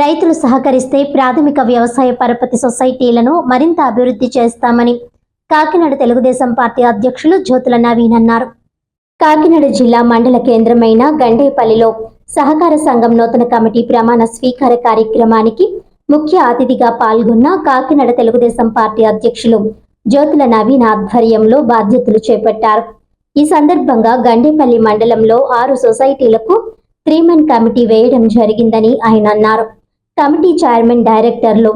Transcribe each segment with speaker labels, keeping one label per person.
Speaker 1: రైతులు సహకరిస్తే ప్రాథమిక వ్యవసాయ పరపతి సొసైటీలను మరింత అభివృద్ధి చేస్తామని కాకినాడ తెలుగుదేశం పార్టీ అధ్యక్షులు జ్యోతుల నవీన్ అన్నారు. కాకినాడ జిల్లా మండల కేంద్రమైన గండేపల్లిలో సహకార సంఘం నూతన కమిటీ ప్రమాణ స్వీకార కార్యక్రమానికి ముఖ్య అతిథిగా పాల్గొన్న కాకినాడ తెలుగుదేశం పార్టీ అధ్యక్షులు జ్యోతుల నవీన్ ఆధ్వర్యంలో బాధ్యతలు చేపట్టారు. ఈ సందర్భంగా గండేపల్లి మండలంలో ఆరు సొసైటీలకు త్రీమెన్ కమిటీ వేయడం జరిగిందని ఆయన అన్నారు. కమిటీ చైర్మన్ డైరెక్టర్లు.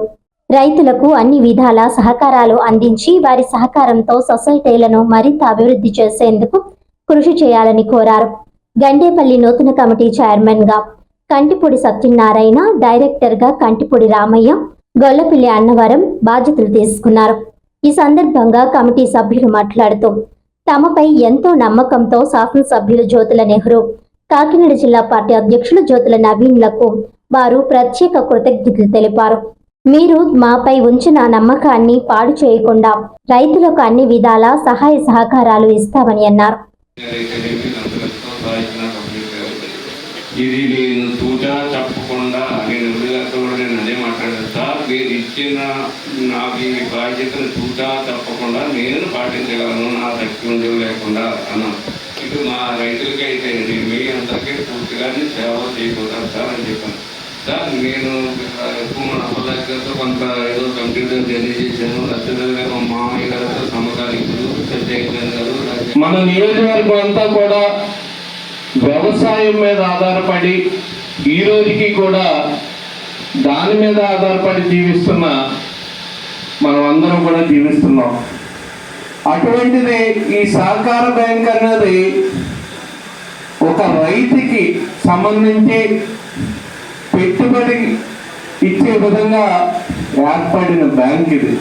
Speaker 1: రైతులకు అన్ని విధాల సహకారాలు అందించి వారి సహకారంతో సొసైటీలను మరింత అభివృద్ధి చేసేందుకు కృషి చేయాలని కోరారు. గండేపల్లి నూతన కమిటీ చైర్మన్గా కంటిపూడి సత్యనారాయణ డైరెక్టర్గా కంటిపూడి రామయ్య గొల్లపిల్లి అన్నవరం బాధ్యతలు తీసుకున్నారు. ఈ సందర్భంగా కమిటీ సభ్యులు మాట్లాడుతూ తమపై ఎంతో నమ్మకంతో శాసనసభ్యులు జ్యోతుల నెహ్రూ కాకినాడ జిల్లా పార్టీ అధ్యక్షులు జ్యోతుల నవీన్లకు వారు ప్రత్యేక కృతజ్ఞతలు తెలిపారు. మీరు మాపై ఉంచిన నమ్మకాన్ని పాడు చేయకుండా రైతులకు అన్ని విధాల సహాయ సహకారాలు ఇస్తామని అన్నారు.
Speaker 2: ఇది నేను తూచా తప్పకుండా నేను ఎదురుగారితో కూడా నేను అదే మాట్లాడాను. సార్ మీరు ఇచ్చిన నాకు ఈ బాధ్యతను తూచా తప్పకుండా నేను పాటించగలను నా శక్తి ఉండేవి లేకుండా అన్నాను. ఇటు మా రైతులకైతే మీ అందరికీ పూర్తిగా సేవ చేయకూడదు సార్ అని చెప్పాను. సార్ నేను ఎక్కువ మన కొంత ఏదో కంప్యూటర్ తెలియజేశాను. చేశాను మామయ్య గారితో సమకాలీకులు సత్యనారాయణ
Speaker 3: మన నియోజకవర్గం అంతా కూడా వ్యవసాయం మీద ఆధారపడి ఈ రోజుకి కూడా దాని మీద ఆధారపడి జీవిస్తున్న మనం అందరం కూడా జీవిస్తున్నాం. అటువంటిది ఈ సహకార బ్యాంక్ అనేది ఒక రైతుకి సంబంధించి పెట్టుబడి ఇచ్చే విధంగా ఏర్పడిన బ్యాంక్ ఇది.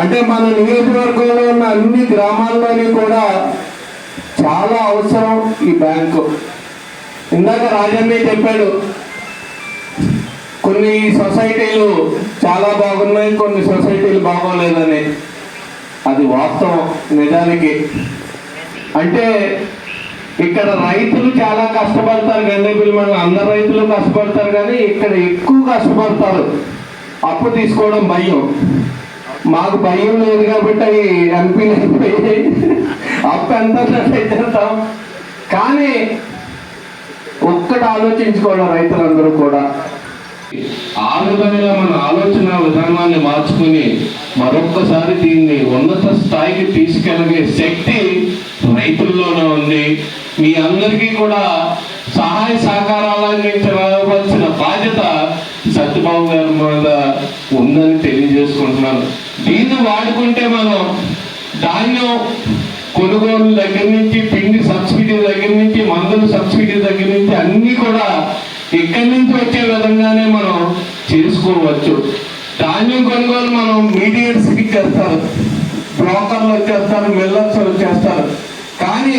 Speaker 3: అంటే మన నియోజకవర్గంలో ఉన్న అన్ని గ్రామాల్లోని కూడా చాలా అవసరం ఈ బ్యాంకు. ఇందాక రాజన్నే చెప్పాడు కొన్ని సొసైటీలు చాలా బాగున్నాయి కొన్ని సొసైటీలు బాగోలేదని. అది వాస్తవం నిజానికి. అంటే ఇక్కడ రైతులు చాలా కష్టపడతారు గండేపల్లి మండలం అందరు రైతులు కష్టపడతారు కానీ ఇక్కడ ఎక్కువ కష్టపడతారు. అప్పు తీసుకోవడం భయం. మాకు భయం లేదు కాబట్టి ఎంపీలు అయిపోయి అప్పు ఎంత తెచ్చేస్తాం. కానీ ఒక్కటి ఆలోచించుకోవడం రైతులందరూ కూడా. ఆ విధంగా మన ఆలోచన విధానాన్ని మార్చుకుని మరొక్కసారి దీన్ని ఉన్నత స్థాయికి తీసుకెళ్ళగే శక్తి రైతుల్లోనే ఉంది. మీ అందరికీ కూడా సహాయ సహకారాలు అందించవలసిన బాధ్యత సత్యబాబు గారి మీద ఉందని తెలియజేసుకుంటున్నాను. దీన్ని వాడుకుంటే మనం ధాన్యం కొనుగోలు దగ్గర నుంచి పిండి సబ్సిడీ దగ్గర నుంచి మందులు సబ్సిడీ దగ్గర నుంచి అన్నీ కూడా ఇక్కడి నుంచి వచ్చే విధంగానే మనం చేసుకోవచ్చు. ధాన్యం కొనుగోలు మనం మీడియట్స్కి చేస్తారు. బ్రోకర్లు వచ్చేస్తారు మిల్లర్స్ వచ్చేస్తారు. కానీ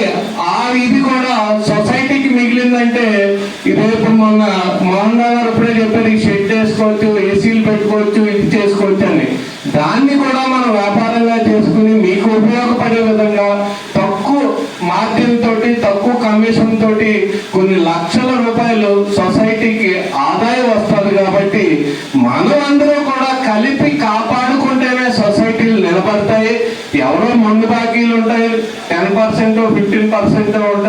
Speaker 3: ఆ ఇది కూడా సొసైటీకి మిగిలిందంటే రేపు మొన్న మోహన్ గారు ఇప్పుడే చెప్పారు ఈ షెడ్ చేసుకోవచ్చు ఏసీలు పెట్టుకోవచ్చు ఇది చేసుకోవచ్చు అని. దాన్ని కూడా మనం వ్యాపారంగా చేసుకుని మీకు ఉపయోగపడే విధంగా తక్కువ మార్జిన్ తోటి తక్కువ కమిషన్ తోటి కొన్ని లక్షల రూపాయలు సొసైటీకి ఆదాయం వస్తుంది కాబట్టి మనం అందరూ కూడా కలిపి కాపాడుకుంటేనే సొసైటీలు నిలబడతాయి. ఎవరో బాకీలు ఉంటాయి. టెన్ పర్సెంట్ ఫిఫ్టీన్ పర్సెంట్ ఉంటాయి.